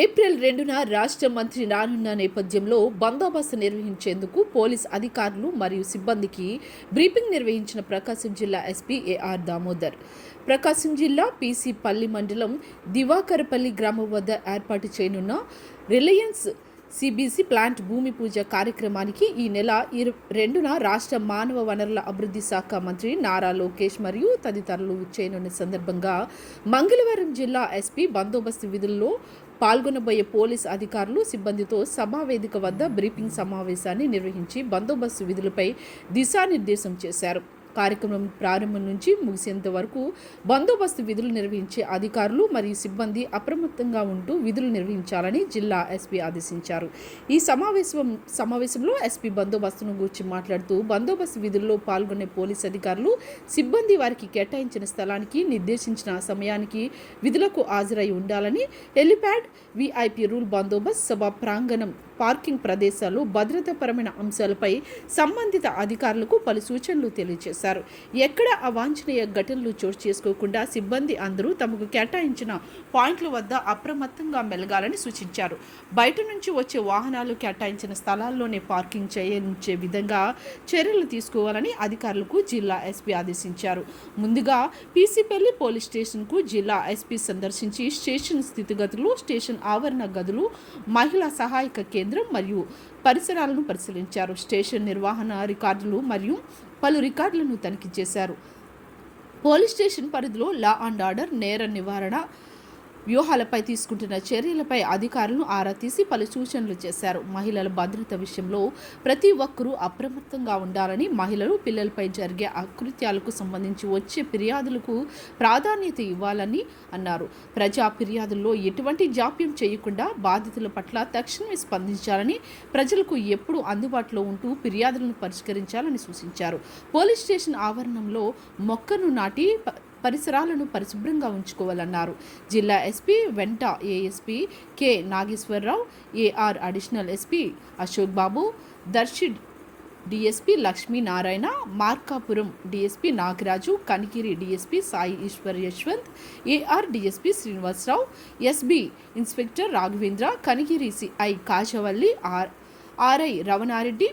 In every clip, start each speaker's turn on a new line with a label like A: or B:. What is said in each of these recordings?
A: April రెండున రాష్ట్ర మంత్రి రానున్న నేపథ్యంలో బందోబస్తు నిర్వహించేందుకు పోలీస్ అధికారులు మరియు సిబ్బందికి బ్రీఫింగ్ నిర్వహించిన ప్రకాశం జిల్లా ఎస్పీ ఏఆర్ దామోదర్. ప్రకాశం జిల్లా పీసీ పల్లి మండలం దివాకరపల్లి గ్రామం వద్ద ఏర్పాటు చేయనున్న రిలయన్స్ సిబిసి ప్లాంట్ భూమి పూజ కార్యక్రమానికి ఈ నెల ఇరు రెండున రాష్ట్ర మానవ వనరుల అభివృద్ధి శాఖ మంత్రి నారా లోకేష్ మరియు తదితరులు చేయనున్న సందర్భంగా మంగళవారం జిల్లా ఎస్పీ బందోబస్తు విధుల్లో పాల్గొనబోయే పోలీస్ అధికారులు సిబ్బందితో సభావేదిక వద్ద బ్రీఫింగ్ సమావేశాన్ని నిర్వహించి బందోబస్తు విధులపై దిశానిర్దేశం చేశారు. కార్యక్రమం ప్రారంభం నుంచి ముగిసేంత వరకు బందోబస్తు విధులు నిర్వహించే అధికారులు మరియు సిబ్బంది అప్రమత్తంగా ఉంటూ విధులు నిర్వహించాలని జిల్లా ఎస్పీ ఆదేశించారు. ఈ సమావేశం సమావేశంలో ఎస్పీ బందోబస్తును గురించి మాట్లాడుతూ బందోబస్తు విధుల్లో పాల్గొనే పోలీస్ అధికారులు సిబ్బంది వారికి కేటాయించిన స్థలానికి నిర్దేశించిన సమయానికి విధులకు హాజరై ఉండాలని హెలిప్యాడ్ విఐపి రూల్ బందోబస్తు సభ ప్రాంగణం పార్కింగ్ ప్రదేశాలు భద్రతాపరమైన అంశాలపై సంబంధిత అధికారులకు పలు సూచనలు తెలియజేశారు. ఎక్కడ అవాంఛనీయ ఘటనలు చోటు చేసుకోకుండా సిబ్బంది అందరూ తమకు కేటాయించిన పాయింట్ల వద్ద అప్రమత్తంగా మెలగాలని సూచించారు. బయట నుంచి వచ్చే వాహనాలు కేటాయించిన స్థలాల్లోనే పార్కింగ్ చేయించే విధంగా చర్యలు తీసుకోవాలని అధికారులకు జిల్లా ఎస్పీ ఆదేశించారు. ముందుగా పీసీపల్లి పోలీస్ స్టేషన్కు జిల్లా ఎస్పీ సందర్శించి స్టేషన్ స్థితిగతులు స్టేషన్ ఆవరణ గదులు మహిళా సహాయక కేంద్రం మరియు పరిసరాలను పరిశీలించారు. స్టేషన్ నిర్వహణ రికార్డులు మరియు పలు రికార్డులను తనిఖీ చేశారు. పోలీస్ స్టేషన్ పరిధిలో లా అండ్ ఆర్డర్ నేర నివారణ వ్యూహాలపై తీసుకుంటున్న చర్యలపై అధికారులను ఆరా తీసి పలు సూచనలు చేశారు. మహిళల భద్రత విషయంలో ప్రతి ఒక్కరూ అప్రమత్తంగా ఉండాలని మహిళలు పిల్లలపై జరిగే అకృత్యాలకు సంబంధించి వచ్చే ఫిర్యాదులకు ప్రాధాన్యత ఇవ్వాలని అన్నారు. ప్రజా ఫిర్యాదుల్లో ఎటువంటి జాప్యం చేయకుండా బాధితుల పట్ల తక్షణమే స్పందించాలని ప్రజలకు ఎప్పుడూ అందుబాటులో ఉంటూ ఫిర్యాదులను పరిష్కరించాలని సూచించారు. పోలీస్ స్టేషన్ ఆవరణంలో మొక్కను నాటి పరిసరాలను పరిశుభ్రంగా ఉంచుకోవాలన్నారు. జిల్లా ఎస్పీ వెంట ASP K Nageswara Rao AR additional SP Ashok Babu Darsi DSP Lakshminarayana Markapuram DSP Nagaraju Kanigiri DSP Sai Eswar Yashwant AR DSP Srinivasa Rao SB inspector Raghavendra Kanigiri CI Kasavalli R RI Ramana Reddy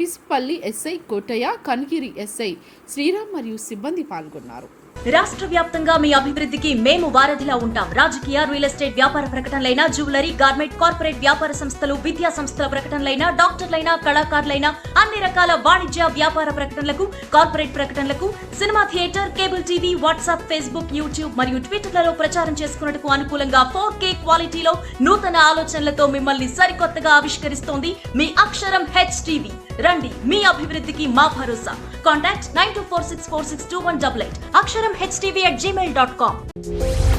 A: Pispalli SI Kotaiah Kanigiri SI Sriram మరియు సిబ్బంది పాల్గొన్నారు.
B: రాష్ట్ర వ్యాప్తంగా మీ అభివృద్ధికి మేము వారధిలా ఉంటాం. రాజకీయ real estate వ్యాపార ప్రకటనలైన జ్యువెలరీ గార్మెంట్ కార్పొరేట్ వ్యాపార సంస్థలు విద్యా సంస్థల ప్రకటనలైన డాక్టర్లైన కళాకారులైన అన్ని రకాల వాణిజ్య వ్యాపార ప్రకటనలకు corporate ప్రకటనలకు cinema theatre cable TV WhatsApp Facebook YouTube మరియు ట్విట్టర్లలో ప్రచారం చేసుకున్నట్టుకు అనుకూలంగా ఫోర్ కే క్వాలిటీలో నూతన ఆలోచనలతో మిమ్మల్ని సరికొత్తగా ఆవిష్కరిస్తోంది మీ అక్షరం హెచ్ టీవీ రండి మీ అభివృద్ధికి మా భరోసా. Contact nine two four six four six two one double eight. అక్షరం forum.htv at gmail.com.